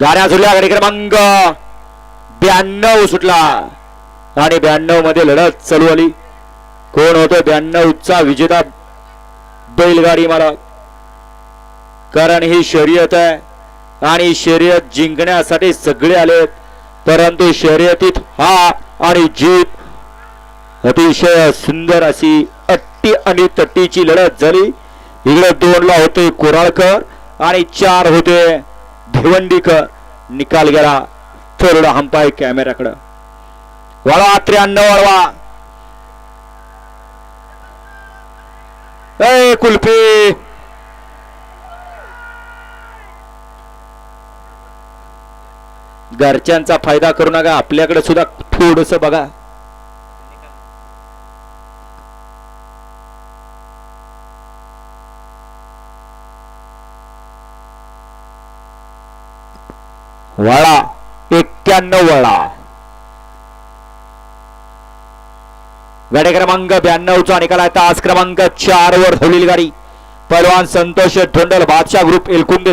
गाड्या सुटल्या गाडी क्रमांक ब्याण्णव सुटला. आणि ब्याण्णवमध्ये लढत चालू आली. कोण होतो? ब्याण्णवचा विजेता बैलगाडी मालक. कारण ही शर्यत आहे. आणि शर्यत जिंकण्यासाठी सगळे आलेत. परंतु शर्यतीत हा आणि जीत अतिशय सुंदर अशी अट्टी आणि तट्टीची लढत झाली. इकडे दोनला होते कोराळकर आणि चार होते भिवंडीकर निकाल गेला थोडा हंपाय कॅमेऱ्याकडं. वळवा त्र्याण्णव वळवा. ए कुल्फी! घरच्यांचा फायदा करू नका आपल्याकडे सुद्धा थोडस बघा. वळा एक्क्याण्णव वळा गाडी क्रमांक ब्याण्णवचा निकाल आहे. तास क्रमांक चार वर ठेवलेली गाडी. पैलवान संतोष ठोंडल बादशाह ग्रुप एलकुंडे